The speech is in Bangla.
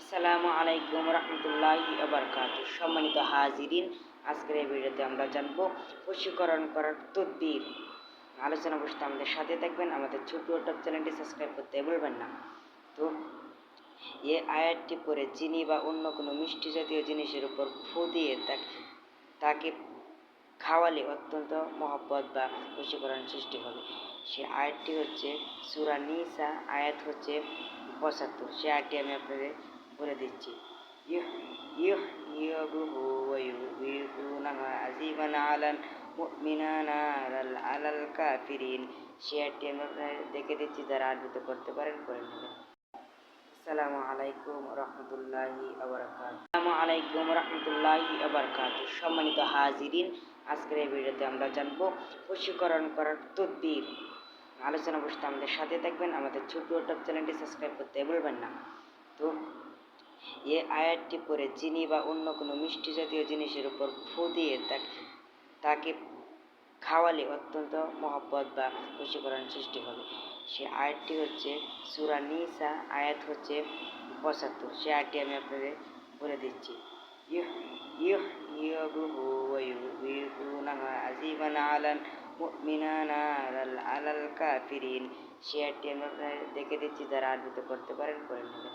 আসসালামু আলাইকুম রহমতুল্লাহি আবরকাত সম্মানিত হাজিরিন, আজকের এই ভিডিওতে আমরা জানব বশীকরণ করার তদ্বির। আলোচনা বসতে আমাদের সাথে থাকবেন আমাদের ছোট ইউটিউব চ্যানেলটি সাবস্ক্রাইব করতে ভুলবেন না। তো, এ আয়াতটি পরে চিনি বা অন্য কোনো মিষ্টি জাতীয় জিনিসের উপর ফু দিয়ে তাকে তাকে খাওয়ালে অত্যন্ত মহব্বত বা বশীকরণ সৃষ্টি হবে। সে আয়াতটি হচ্ছে সুরা নিসা, আয়াত হচ্ছে পঁচাত্তর। সে আয়াতটি আমি আপনাদের বলে দিচ্ছি। ওয়ুবিকুনাহা আজিবান আলান মুমিনানা আলাল আলাল কাফিরিন। সে আমি আপনাদের দেখে দিচ্ছি, যারা আরবিতে করতে পারেন করে নেবেন। আসসালামু আলাইকুম রহমতুল্লাহি আবরকাত আসসালামু আলাইকুম রহমতুল্লাহি আবরকাত সম্মানিত হাজিরিন, আজকের এই ভিডিওতে আমরা জানব বশীকরণ করার তদ্বির। আলোচনা বসতে আমাদের সাথে থাকবেন। আমাদের ছোট ইউটিউব চ্যানেলটি সাবস্ক্রাইব করতে ভুলবেন না। তো এ আয়াতটি পরে চিনি বা অন্য কোনো মিষ্টি জাতীয় জিনিসের উপর ফু দিয়ে তাকে তাকে খাওয়ালে অত্যন্ত মহব্বত বা বশীকরণ সৃষ্টি হবে। সে আয়াতটি হচ্ছে সুরা নিসা, আয়াত হচ্ছে পঁচাত্তর। সে আয়াতটি আমি আপনাদের বলে দিচ্ছি। সে আয়াতটি আমি আপনাদের দেখে দিচ্ছি, যারা আরবিতে করতে পারেন করে নেবেন।